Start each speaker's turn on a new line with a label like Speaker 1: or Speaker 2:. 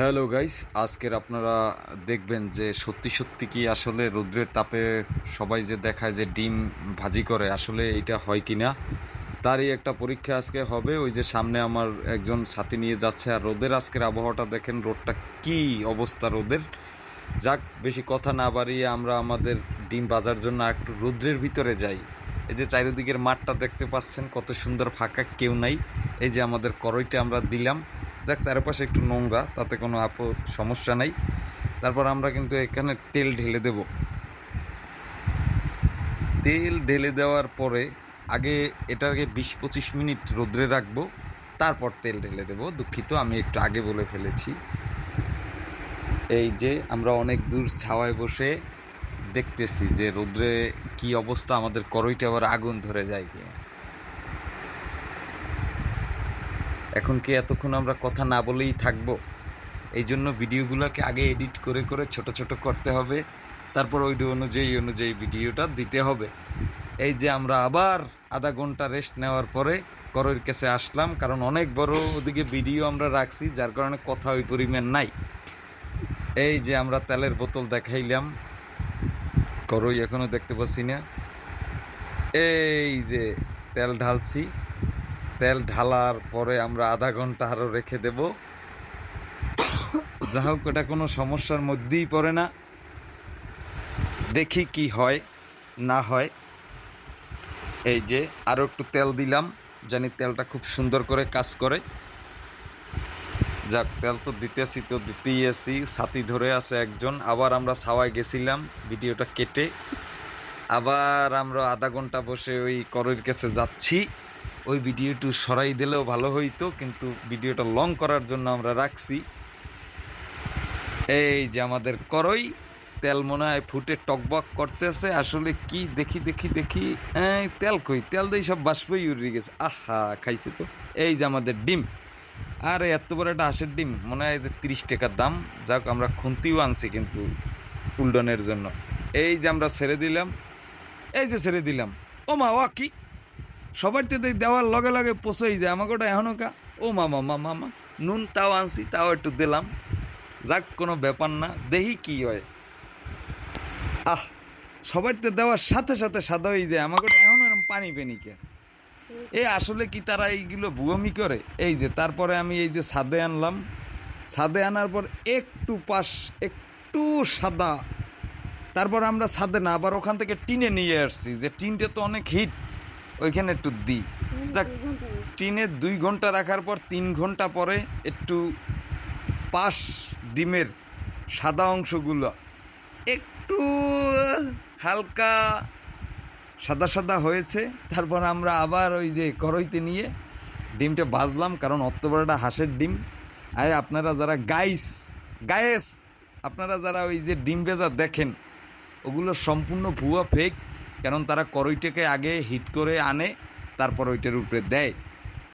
Speaker 1: Hello guys, আজকের আপনারা দেখবেন যে সত্যি সত্যি কি আসলে রৌদ্রের তাপে সবাই যে দেখায় যে ডিম ভাজি করে, আসলে এটা হয় কি না তারই একটা পরীক্ষা আজকে হবে। ওই যে সামনে আমার একজন সাথী নিয়ে যাচ্ছে, আর রোদের আজকের আবহাওয়াটা দেখেন, রোদটা কি অবস্থা রোদের? যাক, বেশি কথা না বাড়িয়ে আমরা আমাদের ডিম বাজার জন্য একটু রৌদ্রের ভিতরে যাই। এই যে চারিদিকের মাঠটা দেখতে পাচ্ছেন, কত সুন্দর ফাঁকা, কেউ নাই। এই যে আমাদের করইটা আমরা দিলাম। যাক, চারপাশে একটু নোংরা, তাতে কোনো আপ সমস্যা নাই। তারপর আমরা কিন্তু এখানে তেল ঢেলে দেব। তেল ঢেলে দেওয়ার পরে আগে এটাকে বিশ পঁচিশ মিনিট রোদ্রে রাখব, তারপর তেল ঢেলে দেব। দুঃখিত, আমি একটু আগে বলে ফেলেছি। এই যে আমরা অনেক দূর ছাওয়ায় বসে দেখতেছি যে রোদ্রে কি অবস্থা আমাদের করইটা আবার আগুন ধরে যায় কি এখন কি এতক্ষণ আমরা কথা না বলেই থাকব? এই জন্য ভিডিওগুলোকে আগে এডিট করে করে ছোট ছোট করতে হবে। তারপর ওই অনুযায়ী অনুযায়ী ভিডিওটা দিতে হবে। এই যে আমরা আবার আধা ঘণ্টা রেস্ট নেওয়ার পরে করোর কাছে আসলাম, কারণ অনেক বড় ওদিকে ভিডিও আমরা রাখছি, যার কারণে কথা ওই পরিমাণ নাই। এই যে আমরা তেলের বোতল দেখাইলাম। করই এখনও দেখতে পাচ্ছি না। এই যে তেল ঢালছি। তেল ঢালার পরে আমরা আধা ঘণ্টা আরও রেখে দেব। যা হোক এটা কোনো সমস্যার মধ্যেই পড়ে না। দেখি কি হয়, না হয়। এই যে আরও একটু তেল দিলাম, জানি তেলটা খুব সুন্দর করে কাজ করে। যাক, তেল তো দিতেছি, তো দিতেই আছি। ছাতি ধরে আছে একজন। আবার আমরা ছাওয়ায় গেছিলাম, ভিডিওটা কেটে। আবার আমরা আধা ঘণ্টা বসে ওই করের কাছে যাচ্ছি। ওই ভিডিওটু সরাই দিলেও ভালো হইতো, কিন্তু ভিডিওটা লং করার জন্য আমরা রাখছি। এই যে আমাদের করই, তেল মনে হয় ফুটে টকবক করতেছে, আসলে কি দেখি দেখি দেখি তেল কই? তেল দিয়ে সব বাষ্পই উড়ে গেছে। আহা, খাইছে তো। এই যে আমাদের ডিম। আর, এত বড় একটা হাঁসের ডিম। মনে হয় যে তিরিশ টাকার দাম। যাক, আমরা খুন্তিও আনছি কিন্তু উল্ডনের জন্য। এই যে আমরা ছেড়ে দিলাম। এই যে ছেড়ে দিলাম। ও মা ওয়া, কি? সবার তো দেওয়ার লগে লগে পচেই যায়। আমাকে ওটা এখনও কা ও মামা মা। মামা নুন তাও আনছি, তাও একটু দিলাম। যাক, কোনো ব্যাপার না। দেখি কি হয়। আহ, সবার তো দেওয়ার সাথে সাথে সাদা হয়ে যায়। আমাকে ওটা এখনও এরকম পানি পেনি কে। এ, আসলে কি তারা এইগুলো ভুয়মি করে? এই যে, তারপরে আমি এই যে ছাদে আনলাম। ছাদে আনার পর একটু পাশ, একটু সাদা। তারপর আমরা ছাদে না, আবার ওখান থেকে টিনে নিয়ে আসছি। যে টিনটা তো অনেক হিট। ওইখানে একটু দিই। যাক টিনে দুই ঘণ্টা রাখার পর তিন ঘণ্টা পরে একটু পাশ ডিমের সাদা অংশগুলো একটু হালকা সাদা সাদা হয়েছে। তারপর আমরা আবার ওই যে করইতে নিয়ে ডিমটা বাজলাম কারণ অত হাঁসের ডিম। আর আপনারা যারা গাইস গায়েস আপনারা যারা ওই যে ডিম ভেজা দেখেন ওগুলো সম্পূর্ণ ভুয়া ফেক কারণ তারা করইটাকে আগে হিট করে আনে তারপর ওইটার উপরে দেয়।